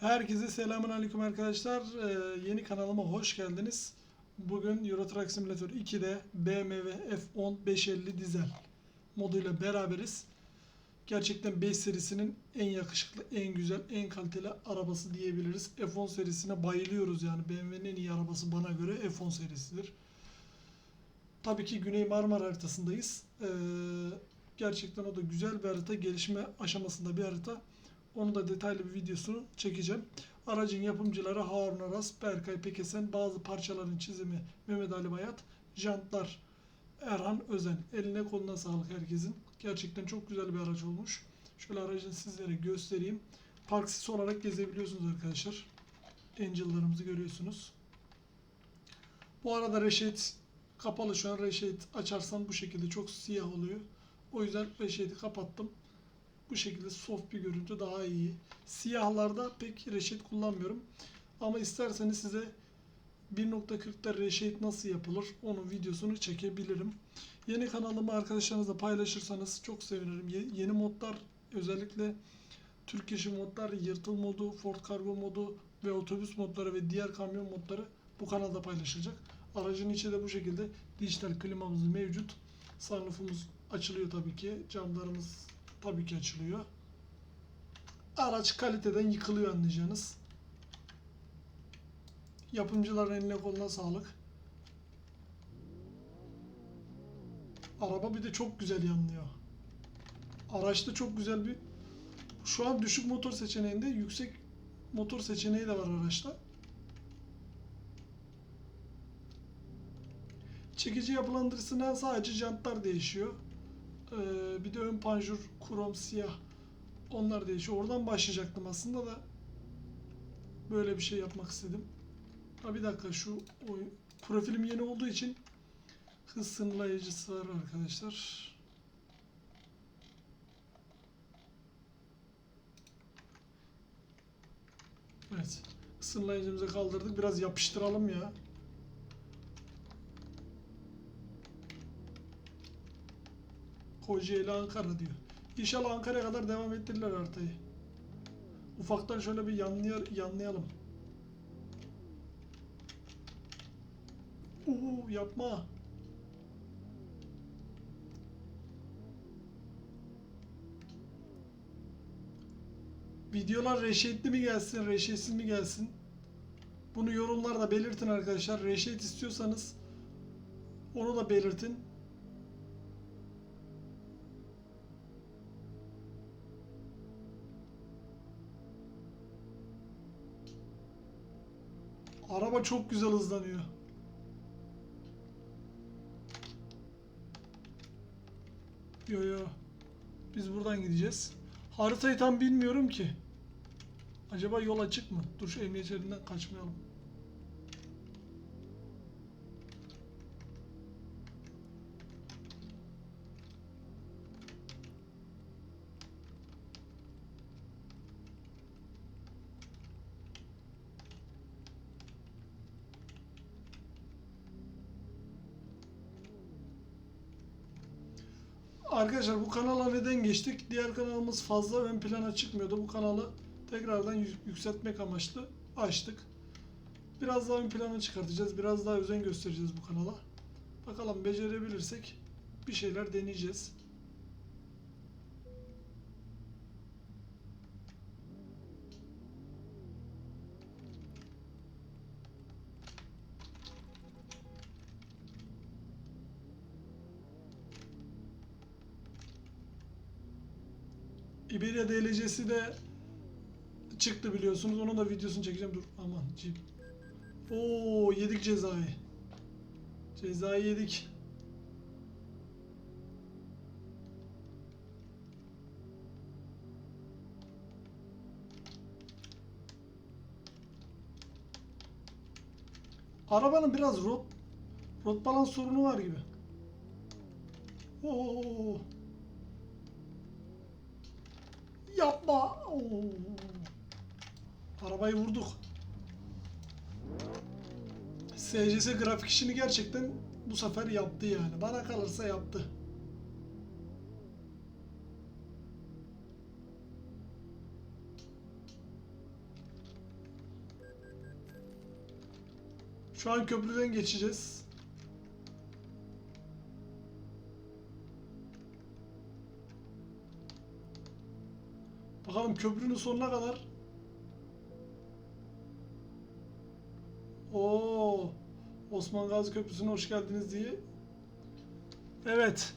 Herkese selamun aleyküm arkadaşlar. Ee, yeni kanalıma hoş geldiniz. Bugün Euro Truck Simulator 2'de BMW F10 550 dizel moduyla beraberiz. Gerçekten 5 serisinin en yakışıklı, en güzel, en kaliteli arabası diyebiliriz. F10 serisine bayılıyoruz yani. BMW'nin en iyi arabası bana göre F10 serisidir. Tabii ki Güney Marmara haritasındayız. Ee, gerçekten o da güzel bir harita. Gelişme aşamasında bir harita. Onu da detaylı bir videosunu çekeceğim. Aracın yapımcıları Harun Aras, Berkay Pekesen, bazı parçaların çizimi Mehmet Ali Bayat, jantlar Erhan Özen. Eline koluna sağlık herkesin. Gerçekten çok güzel bir araç olmuş. Şöyle aracını sizlere göstereyim. Parksiz olarak gezebiliyorsunuz arkadaşlar. Angel'larımızı görüyorsunuz. Bu arada reşit kapalı şu an reşit açarsan bu şekilde çok siyah oluyor. O yüzden reşiti kapattım. Bu şekilde soft bir görüntü daha iyi. Siyahlarda pek reşit kullanmıyorum. Ama isterseniz size 1.40'da reşit nasıl yapılır onun videosunu çekebilirim. Yeni kanalımı arkadaşlarınızla paylaşırsanız çok sevinirim. Ye- yeni modlar özellikle Türk işi modlar, yırtıl modu, Ford Cargo modu ve otobüs modları ve diğer kamyon modları bu kanalda paylaşılacak. Aracın içi de bu şekilde dijital klimamız mevcut. Sunroofumuz açılıyor tabii ki. Camlarımız tabii ki açılıyor. Araç kaliteden yıkılıyor anlayacağınız. Yapımcıların eline koluna sağlık. Araba bir de çok güzel yanlıyor. Araçta çok güzel bir şu an düşük motor seçeneğinde yüksek motor seçeneği de var araçta. Çekici yapılandırısından sadece jantlar değişiyor. Ee, bir de ön panjur krom siyah onlar değişiyor. Oradan başlayacaktım aslında da böyle bir şey yapmak istedim. Ha bir dakika şu o, profilim yeni olduğu için hız sınırlayıcısı var arkadaşlar. Evet. Sınırlayıcımızı kaldırdık. Biraz yapıştıralım ya. Kocaeli Ankara diyor. İnşallah Ankara'ya kadar devam ettirirler haritayı. Ufaktan şöyle bir yanlıyor, yanlayalım. Uuu yapma. Videolar reşitli mi gelsin, reşitsiz mi gelsin? Bunu yorumlarda belirtin arkadaşlar. Reşit istiyorsanız onu da belirtin. Araba çok güzel hızlanıyor. Yo yo. Biz buradan gideceğiz. Haritayı tam bilmiyorum ki. Acaba yol açık mı? Dur şu emniyet kaçmayalım. Arkadaşlar bu kanala neden geçtik? Diğer kanalımız fazla ön plana çıkmıyordu. Bu kanalı tekrardan yü- yükseltmek amaçlı açtık. Biraz daha ön plana çıkartacağız. Biraz daha özen göstereceğiz bu kanala. Bakalım becerebilirsek bir şeyler deneyeceğiz. İberya DLC'si de çıktı biliyorsunuz. Onun da videosunu çekeceğim. Dur aman cip. Oo yedik cezayı. Cezayı yedik. Arabanın biraz rot rot balans sorunu var gibi. Oo. Yapma. Oo. Arabayı vurduk. SCS grafik işini gerçekten bu sefer yaptı yani. Bana kalırsa yaptı. Şu an köprüden geçeceğiz. Bakalım köprünün sonuna kadar. Oo, Osman Gazi Köprüsü'ne hoş geldiniz diye. Evet.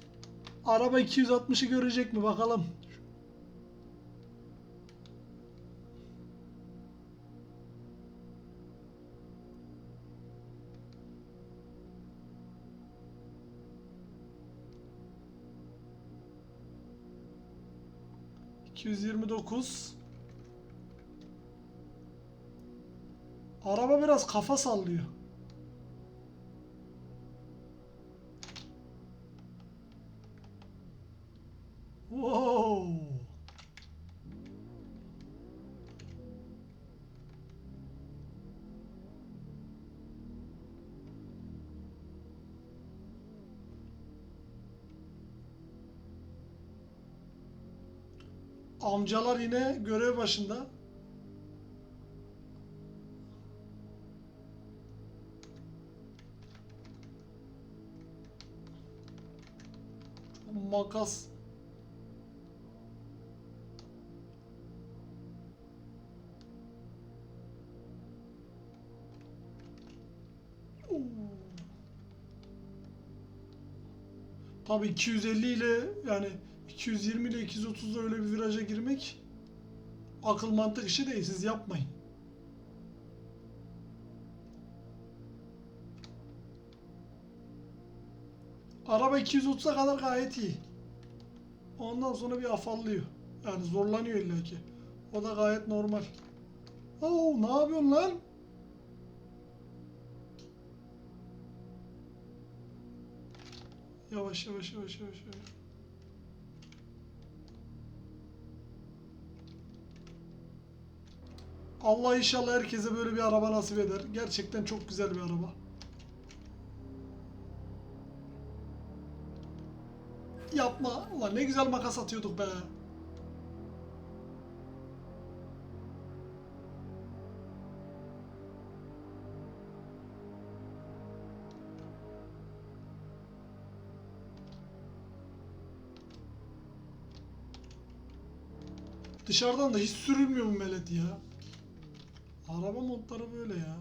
Araba 260'ı görecek mi bakalım. ...229... Araba biraz kafa sallıyor. Amcalar yine görev başında. Makas. Tabii 250 ile yani 220 ile 230'da öyle bir viraja girmek akıl mantık işi değil. Siz yapmayın. Araba 230'a kadar gayet iyi. Ondan sonra bir afallıyor. Yani zorlanıyor illa ki. O da gayet normal. Oo, ne yapıyorsun lan? Yavaş yavaş yavaş yavaş yavaş. Allah inşallah herkese böyle bir araba nasip eder. Gerçekten çok güzel bir araba. Yapma. Ulan ne güzel makas atıyorduk be. Dışarıdan da hiç sürülmüyor bu melet ya. Araba modları böyle ya.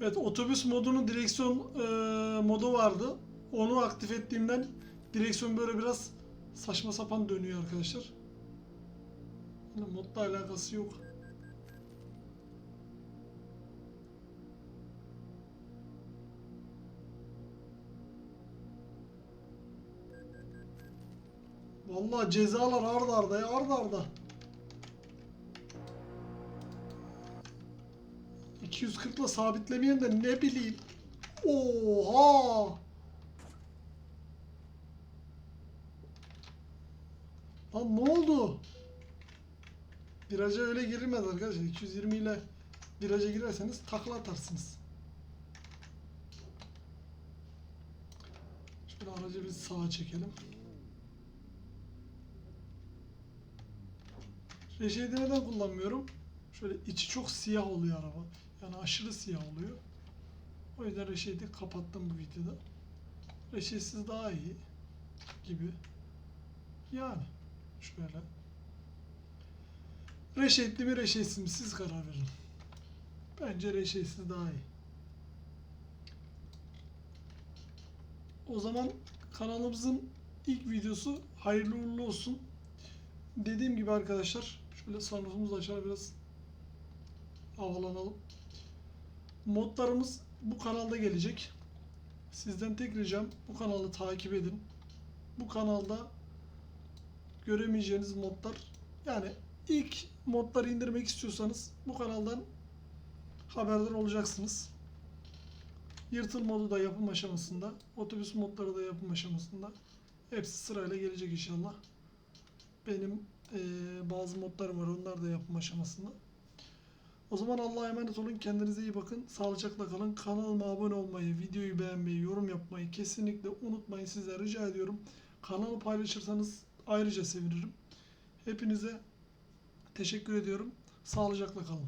Evet otobüs modunun direksiyon e, modu vardı. Onu aktif ettiğimden direksiyon böyle biraz saçma sapan dönüyor arkadaşlar. Modla alakası yok. Vallahi cezalar arda arda ya arda arda. 240 ile sabitlemeyen de ne bileyim. Oha! Lan ne oldu? Viraja öyle girilmez arkadaşlar. 220 ile viraja girerseniz takla atarsınız. Şöyle aracı bir sağa çekelim. Reşe'yi neden kullanmıyorum? Şöyle içi çok siyah oluyor araba. Yani aşırı siyah oluyor. O yüzden Reşe'yi de kapattım bu videoda. Reşe'siz daha iyi gibi. Yani şöyle. Reşetli mi reşetsiz mi siz karar verin. Bence reşetsiz daha iyi. O zaman kanalımızın ilk videosu hayırlı uğurlu olsun. Dediğim gibi arkadaşlar şöyle sunroofumuzu açar biraz havalanalım. Modlarımız bu kanalda gelecek. Sizden tek ricam bu kanalı takip edin. Bu kanalda göremeyeceğiniz modlar yani ilk modları indirmek istiyorsanız bu kanaldan haberdar olacaksınız. Yırtıl modu da yapım aşamasında, otobüs modları da yapım aşamasında. Hepsi sırayla gelecek inşallah. Benim eee, bazı modlarım var, onlar da yapım aşamasında. O zaman Allah'a emanet olun. Kendinize iyi bakın. Sağlıcakla kalın. Kanalıma abone olmayı, videoyu beğenmeyi, yorum yapmayı kesinlikle unutmayın. Size rica ediyorum. Kanalı paylaşırsanız ayrıca sevinirim. Hepinize teşekkür ediyorum. Sağlıcakla kalın.